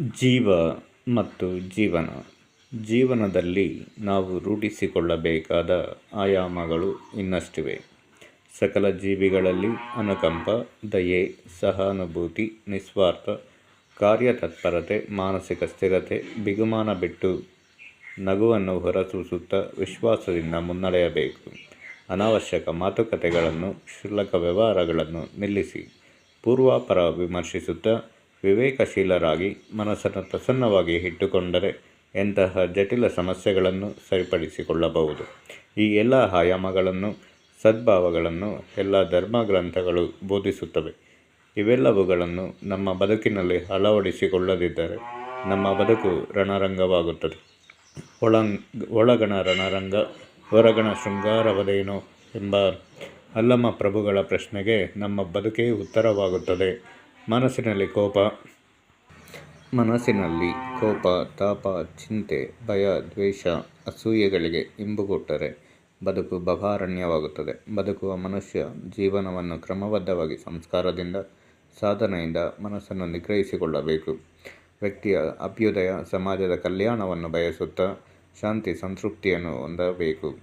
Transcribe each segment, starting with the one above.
ಜೀವ ಮತ್ತು ಜೀವನ. ಜೀವನದಲ್ಲಿ ನಾವು ರೂಢಿಸಿಕೊಳ್ಳಬೇಕಾದ ಆಯಾಮಗಳು ಇನ್ನಷ್ಟಿವೆ. ಸಕಲ ಜೀವಿಗಳಲ್ಲಿ ಅನುಕಂಪ, ದಯೆ, ಸಹಾನುಭೂತಿ, ನಿಸ್ವಾರ್ಥ, ಕಾರ್ಯತತ್ಪರತೆ, ಮಾನಸಿಕ ಸ್ಥಿರತೆ, ಬಿಗುಮಾನ ಬಿಟ್ಟು ನಗುವನ್ನು ಹೊರಸೂಸುತ್ತಾ ವಿಶ್ವಾಸದಿಂದ ಮುನ್ನಡೆಯಬೇಕು. ಅನಾವಶ್ಯಕ ಮಾತುಕತೆಗಳನ್ನು, ಕ್ಷುಲ್ಲಕ ವ್ಯವಹಾರಗಳನ್ನು ನಿಲ್ಲಿಸಿ, ಪೂರ್ವಾಪರ ವಿಮರ್ಶಿಸುತ್ತಾ ವಿವೇಕಶೀಲರಾಗಿ ಮನಸ್ಸನ್ನು ಪ್ರಸನ್ನವಾಗಿ ಇಟ್ಟುಕೊಂಡರೆ ಎಂತಹ ಜಟಿಲ ಸಮಸ್ಯೆಗಳನ್ನು ಸರಿಪಡಿಸಿಕೊಳ್ಳಬಹುದು. ಈ ಎಲ್ಲ ಆಯಾಮಗಳನ್ನು, ಸದ್ಭಾವಗಳನ್ನು, ಎಲ್ಲ ಧರ್ಮ ಗ್ರಂಥಗಳು ಬೋಧಿಸುತ್ತವೆ. ಇವೆಲ್ಲವುಗಳನ್ನು ನಮ್ಮ ಬದುಕಿನಲ್ಲಿ ಅಳವಡಿಸಿಕೊಳ್ಳದಿದ್ದರೆ ನಮ್ಮ ಬದುಕು ರಣರಂಗವಾಗುತ್ತದೆ. ಒಳಂಗ್, ಒಳಗಣ ರಣರಂಗ, ಹೊರಗಣ ಶೃಂಗಾರವದೇನೋ ಎಂಬ ಅಲ್ಲಮ ಪ್ರಭುಗಳ ಪ್ರಶ್ನೆಗೆ ನಮ್ಮ ಬದುಕೇ ಉತ್ತರವಾಗುತ್ತದೆ. ಮನಸ್ಸಿನಲ್ಲಿ ಕೋಪ. ಮನಸ್ಸಿನಲ್ಲಿ ಕೋಪ, ತಾಪ, ಚಿಂತೆ, ಭಯ, ದ್ವೇಷ, ಅಸೂಯೆಗಳಿಗೆ ಇಂಬುಗೊಟ್ಟರೆ ಬದುಕು ಬಭಾರಣ್ಯವಾಗುತ್ತದೆ ಬದುಕುವ ಮನುಷ್ಯ ಜೀವನವನ್ನು ಕ್ರಮಬದ್ಧವಾಗಿ ಸಂಸ್ಕಾರದಿಂದ, ಸಾಧನೆಯಿಂದ ಮನಸ್ಸನ್ನು ನಿಗ್ರಹಿಸಿಕೊಳ್ಳಬೇಕು. ವ್ಯಕ್ತಿಯ ಅಭ್ಯುದಯ ಸಮಾಜದ ಕಲ್ಯಾಣವನ್ನು ಬಯಸುತ್ತಾ ಶಾಂತಿ, ಸಂತೃಪ್ತಿಯನ್ನು ಹೊಂದಬೇಕು.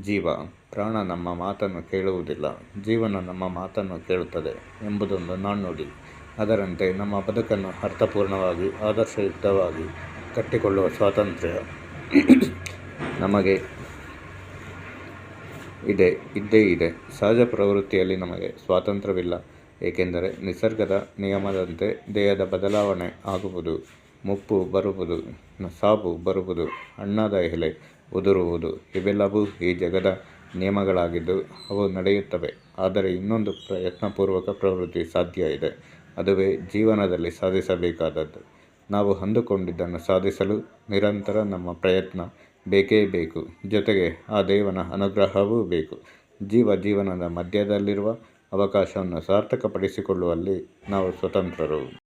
ಜೀವ, ಪ್ರಾಣ ನಮ್ಮ ಮಾತನ್ನು ಕೇಳುವುದಿಲ್ಲ. ಜೀವನ ನಮ್ಮ ಮಾತನ್ನು ಕೇಳುತ್ತದೆ ಎಂಬುದೊಂದು ನಾಣ್ಣುಡಿ. ಅದರಂತೆ ನಮ್ಮ ಬದುಕನ್ನು ಅರ್ಥಪೂರ್ಣವಾಗಿ ಆದರ್ಶಯುಕ್ತವಾಗಿ ಕಟ್ಟಿಕೊಳ್ಳುವ ಸ್ವಾತಂತ್ರ್ಯ ನಮಗೆ ಇದೆ, ಇದ್ದೇ ಇದೆ. ಸಹಜ ಪ್ರವೃತ್ತಿಯಲ್ಲಿ ನಮಗೆ ಸ್ವಾತಂತ್ರ್ಯವಿಲ್ಲ, ಏಕೆಂದರೆ ನಿಸರ್ಗದ ನಿಯಮದಂತೆ ದೇಹದ ಬದಲಾವಣೆ ಆಗುವುದು, ಮುಪ್ಪು ಬರುವುದು, ಸಾಬು ಬರುವುದು, ಹಣ್ಣಾದ ಎಲೆ ಉದುರುವುದು, ಇವೆಲ್ಲವೂ ಈ ಜಗದ ನಿಯಮಗಳಾಗಿದ್ದು ಅವು ನಡೆಯುತ್ತವೆ. ಆದರೆ ಇನ್ನೊಂದು ಪ್ರಯತ್ನಪೂರ್ವಕ ಪ್ರವೃತ್ತಿ ಸಾಧ್ಯ ಇದೆ. ಅದುವೇ ಜೀವನದಲ್ಲಿ ಸಾಧಿಸಬೇಕಾದದ್ದು. ನಾವು ಅಂದುಕೊಂಡಿದ್ದನ್ನು ಸಾಧಿಸಲು ನಿರಂತರ ನಮ್ಮ ಪ್ರಯತ್ನ ಬೇಕೇ ಬೇಕು. ಜೊತೆಗೆ ಆ ದೇವನ ಅನುಗ್ರಹವೂ ಬೇಕು. ಜೀವ ಜೀವನದ ಮಧ್ಯದಲ್ಲಿರುವ ಅವಕಾಶವನ್ನು ಸಾರ್ಥಕಪಡಿಸಿಕೊಳ್ಳುವಲ್ಲಿ ನಾವು ಸ್ವತಂತ್ರರು.